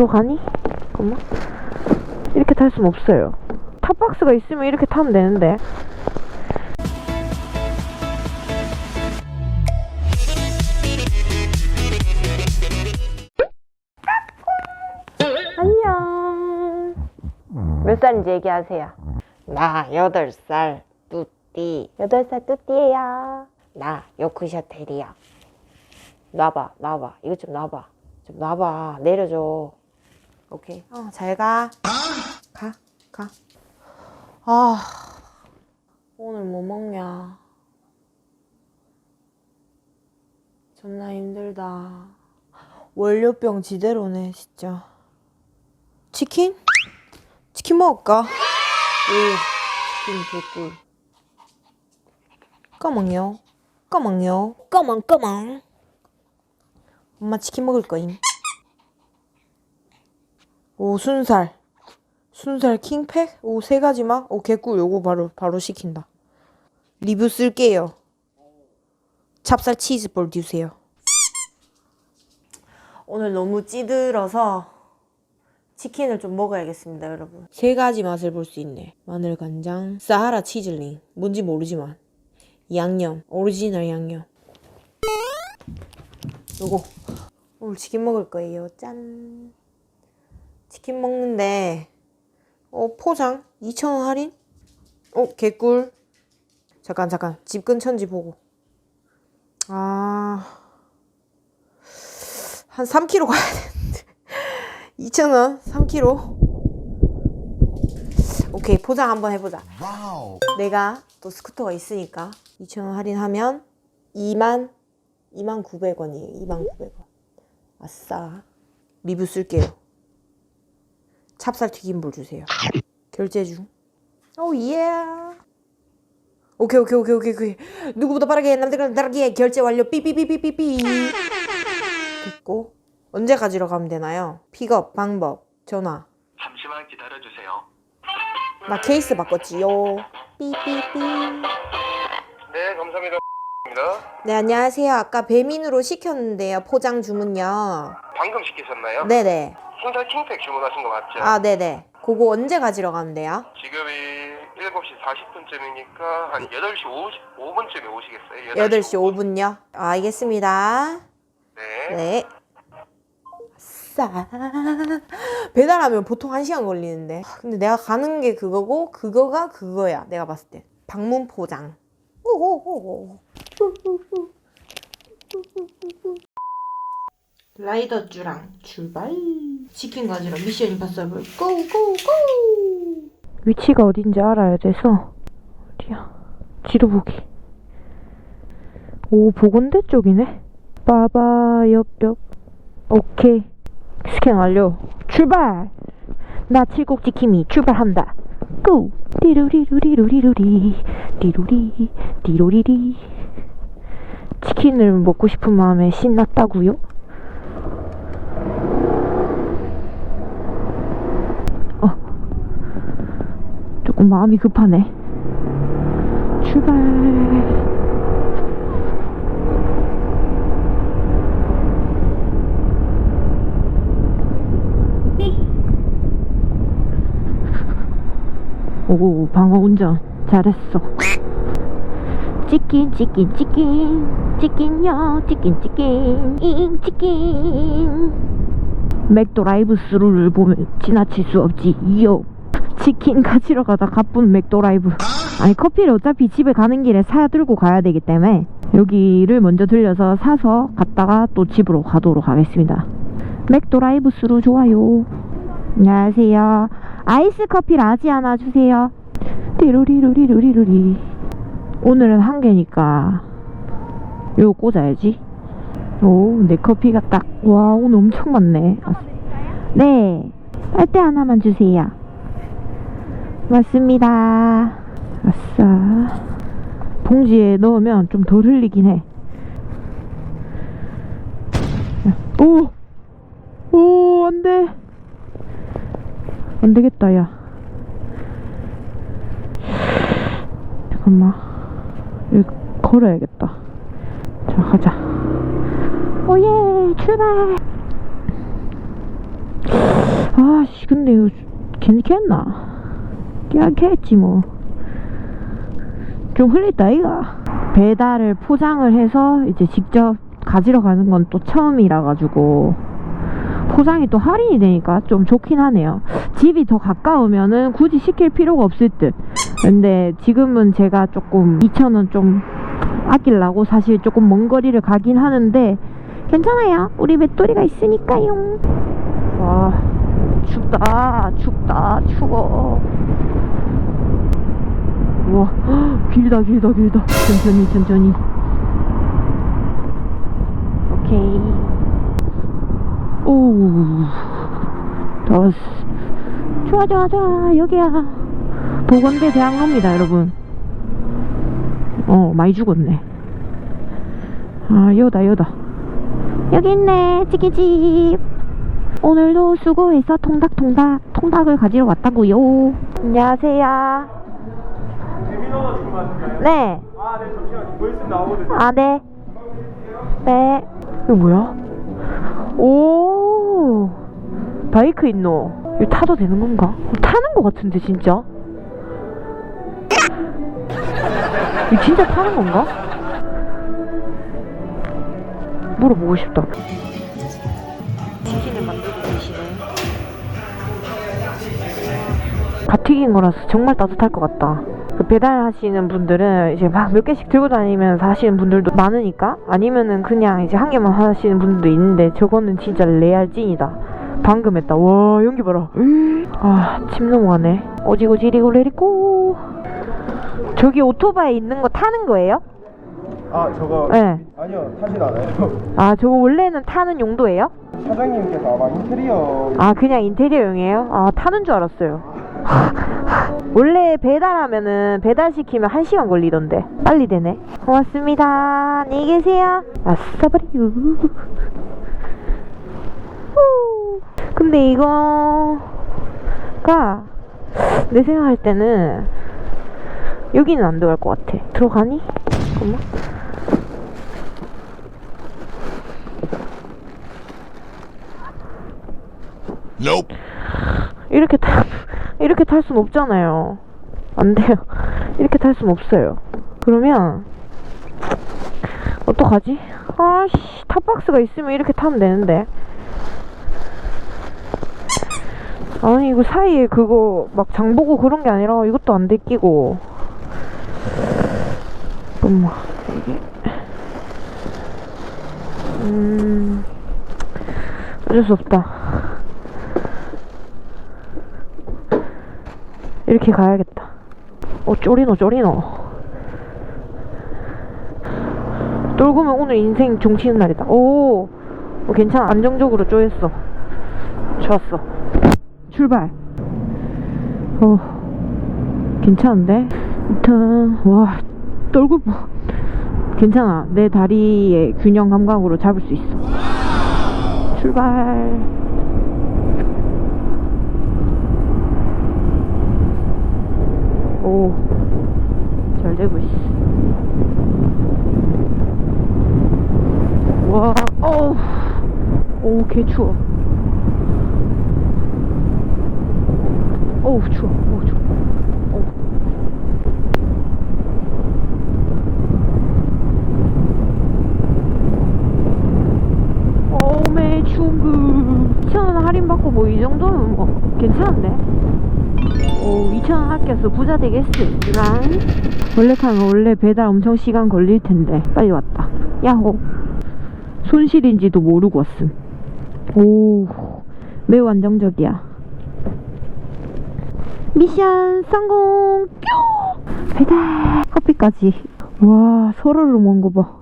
들어가니? 잠깐만. 이렇게 탈 수는 없어요. 탑박스가 있으면 이렇게 타면 되는데. 안녕. 몇 살인지 얘기하세요. 나 여덟 살 뚜띠 여덟 살 뚜띠예요. 나 요크셔텔이야 놔봐 놔봐 이거 좀 놔봐 좀 놔봐 내려줘 오케이 어 잘 가 가 가. 아 오늘 뭐 먹냐 존나 힘들다 월요병 지대로네 진짜 치킨? 치킨 먹을까? 오 치킨 개꿀 까망요. 까망요. 까망 까망. 엄마 치킨 먹을 거임. 오 순살. 순살 킹팩? 오 세 가지 막? 오 개꿀 요거 바로 바로 시킨다. 리뷰 쓸게요. 찹쌀 치즈볼 주세요. 오늘 너무 찌들어서 치킨을 좀 먹어야겠습니다, 여러분. 세 가지 맛을 볼 수 있네. 마늘 간장, 사하라 치즐링. 뭔지 모르지만. 양념, 오리지널 양념. 요거 오늘 치킨 먹을 거예요. 짠. 치킨 먹는데 어 포장 2,000원 할인? 어 개꿀. 잠깐 잠깐 집 근처인지 보고. 아. 한 3km 가야 되는데. 2,000원 3km. 오케이 포장 한번 해보자. 내가 또 스쿠터가 있으니까 2,000원 할인하면 2만 2만 900원이에요. 2만 900원. 아싸. 리뷰 쓸게요. 찹쌀 튀김볼 주세요. 결제 중. 오 예. 오케이 오케이 오케이 오케이 오케이. 누구보다 빠르게 남들과 다르게 결제 완료. 삐삐삐삐삐삐. 됐고 언제 가지러 가면 되나요? 픽업 방법 전화. 잠시만 기다려 주세요. 나 케이스 바꿨지요. 삐삐삐. 네, 감사합니다. 네, 안녕하세요. 아까 배민으로 시켰는데요. 포장 주문요. 방금 시키셨나요? 네네. 순살 킹팩 주문하신 거 맞죠? 아, 네네. 그거 언제 가지러 가면 돼요? 지금이 7시 40분쯤이니까 한 8시 55분쯤에 오시겠어요? 8시 5분요? 알겠습니다. 네. 네. 싸. 배달하면 보통 1시간 걸리는데. 근데 내가 가는 게 그거고, 그거가 그거야. 내가 봤을 때. 방문 포장. 오오오오. 라이더 쭈랑 출발. 치킨 가지러 미션 임파서블 고고고. 위치가 어딘지 알아야 돼서. 어디야? 지도 보기. 오, 보건대 쪽이네? 빠바, 옆, 옆. 오케이. 스캔 완료. 출발! 나 칠곡지 키미 출발한다. 고! 띠루리루리루리루리. 띠루리, 띠로리리. 치킨을 먹고 싶은 마음에 신났다고요? 어. 조금 마음이 급하네. 출발. 오, 방어 운전 잘했어. 치킨, 치킨, 치킨, 치킨요, 치킨, 치킨, 잉, 치킨. 맥도라이브 스루를 보면 지나칠 수 없지. 요. 치킨 가지러 가다 가쁜 맥도라이브. 아니 커피를 어차피 집에 가는 길에 사 들고 가야 되기 때문에 여기를 먼저 들려서 사서 갔다가 또 집으로 가도록 하겠습니다. 맥도라이브 스루 좋아요. 안녕하세요. 아이스 커피 라지 하나 주세요. 띠루리루리루리루리. 오늘은 한 개니까 요거 꽂아야지. 오, 내 커피가 딱. 와, 오늘 엄청 많네. 아, 네. 빨대 하나만 주세요. 맞습니다. 아싸. 봉지에 넣으면 좀 덜 흘리긴 해. 오! 오, 안 돼. 안 되겠다, 야. 잠깐만. 이거 걸어야겠다. 자, 가자. 오예, 출발! 아씨 근데 이거 괜찮겠나? 괜찮겠지 뭐. 좀 흘렸다 이가. 배달을 포장을 해서 이제 직접 가지러 가는 건 또 처음이라 가지고 포장이 또 할인이 되니까 좀 좋긴 하네요. 집이 더 가까우면은 굳이 시킬 필요가 없을 듯. 근데 지금은 제가 조금 2,000원 좀 아끼려고 사실 조금 먼 거리를 가긴 하는데 괜찮아요. 우리 맷돌이가 있으니까요. 와, 춥다, 춥다, 추워. 우와, 헉, 길다, 길다, 길다. 천천히, 천천히. 오케이. 오, 더웠어. 좋아, 좋아, 좋아. 여기야. 보건대 대학로입니다, 여러분. 어, 많이 죽었네. 아, 여다, 여다. 여기 있네, 찌개집. 오늘도 수고해서 통닭통닭, 통닭을 가지러 왔다고요. 안녕하세요. 재민호가 지금 하실까요? 네. 아, 네, 잠시만요. 뭐 있으면 나오거든요. 아, 네. 네. 이거 뭐야? 오. 바이크 있노. 이거 타도 되는 건가? 어, 타는 거 같은데, 진짜? 이거 진짜 타는 건가? 물어보고 싶다. 치킨을 만들고 계시네. 갓 튀긴 거라서 정말 따뜻할 것 같다. 그 배달하시는 분들은 이제 막 몇 개씩 들고 다니면서 하시는 분들도 많으니까 아니면은 그냥 이제 한 개만 하시는 분들도 있는데 저거는 진짜 레알 찐이다. 방금 했다. 와 연기 봐라. 아 침 넘어가네. 오지고 지리고 레리고. 저기 오토바이 있는 거 타는 거예요? 아, 저거. 네. 아니요, 타진 않아요. 아 저거 원래는 타는 용도예요? 사장님께서 아마 인테리어. 아 그냥 인테리어용이에요? 아 타는 줄 알았어요 원래 배달하면은 배달시키면 1시간 걸리던데 빨리 되네 고맙습니다 안녕히 계세요 아싸버리유 후. 근데 이거가 내 생각할 때는 여기는 안 들어갈 것 같아 들어가니? 잠깐만 이렇게 탈 이렇게 탈 순 없잖아요. 안 돼요. 이렇게 탈 순 없어요. 그러면 어떡하지? 아씨 탑박스가 있으면 이렇게 타면 되는데. 아니 이거 사이에 그거 막 장보고 그런 게 아니라 이것도 안 데끼고. 잠깐만 이게 음 어쩔 수 없다. 이렇게 가야겠다. 어, 쪼리노, 쪼리노. 떨구면 오늘 인생 종치는 날이다. 오, 어, 괜찮아. 안정적으로 쪼였어. 좋았어. 출발. 어, 괜찮은데? 일단, 와, 떨고, 뭐. 괜찮아. 내 다리의 균형 감각으로 잡을 수 있어. 출발. 오, 잘 되고 있어. 와, 어우, 오, 개 추워. 어우, 추워, 어우, 추워. 어우. 어메, 충분. 2,000원 할인받고 뭐 이 정도면 뭐 괜찮은데? 오, 2,000원 아껴서 부자 되겠으랑 원래 타면 원래 배달 엄청 시간 걸릴 텐데 빨리 왔다. 야호. 손실인지도 모르고 왔음. 오, 매우 안정적이야. 미션 성공! 뀨! 배달! 커피까지. 와, 서로를 먼거 봐.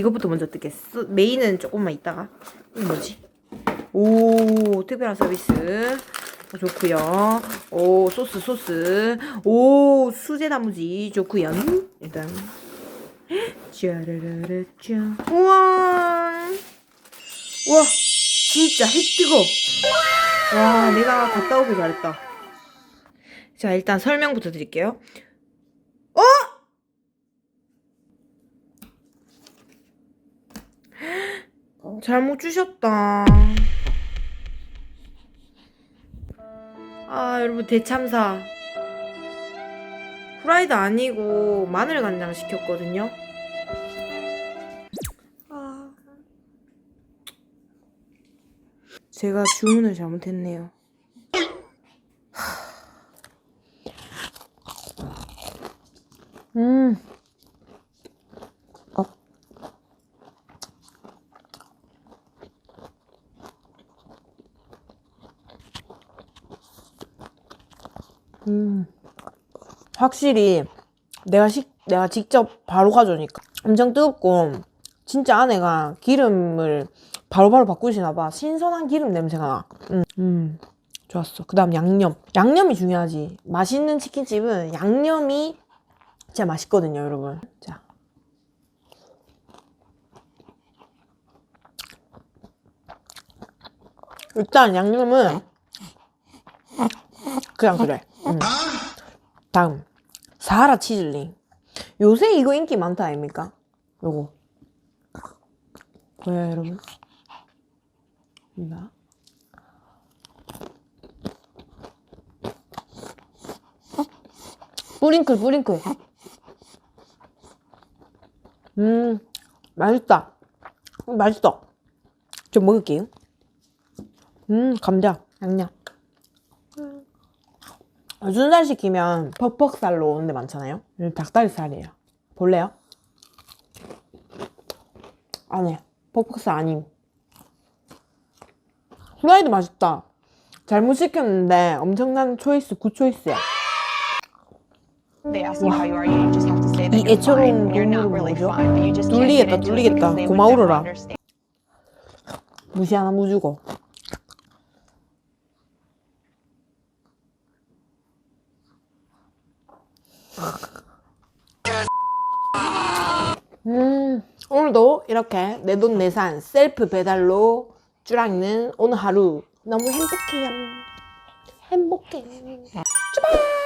이거부터 먼저 뜯겠어. 메인은 조금만 있다가. 이게 뭐지? 오, 특별한 서비스. 어, 좋구요. 오, 소스, 소스. 오, 수제 나무지. 좋구요. 일단. 짜라라라 짠. 우와. 우와, 진짜 해 뜨거. 와, 내가 갔다 오길 잘했다. 자, 일단 설명부터 드릴게요. 어? 잘못 주셨다. 아 여러분 대참사. 후라이드 아니고 마늘 간장 시켰거든요. 아 제가 주문을 잘못했네요. 음 음. 확실히 내가 식 내가 직접 바로 가져오니까 엄청 뜨겁고 진짜 안에가 기름을 바로바로 바꾸시나 봐 신선한 기름 냄새가 나. 음, 음 좋았어. 그 다음 양념. 양념이 중요하지. 맛있는 치킨집은 양념이 진짜 맛있거든요, 여러분. 자. 일단 양념은 그냥 그래. 음. 다음. 사하라 치즐링. 요새 이거 인기 많다 아닙니까? 요거. 보여요 여러분? 나 뿌링클 뿌링클. 음 맛있다. 음, 맛있어. 좀 먹을게요. 음 감자. 양념. 아, 순살 시키면 퍽퍽살로 오는 데 많잖아요. 닭다리살이에요. 볼래요? 아니, 퍽퍽살 아님. 후라이드 맛있다. 잘못 시켰는데 엄청난 초이스, 굿 초이스야. They ask you how you are, you just have to say that 이 애처로운 really 뭐죠? 눌리겠다, 눌리겠다. understand. 무시 하나 무주고. 음, 오늘도 이렇게 내돈내산 셀프 배달로 쭈랑이는 오늘 하루 너무 행복해요. 행복해. 출발!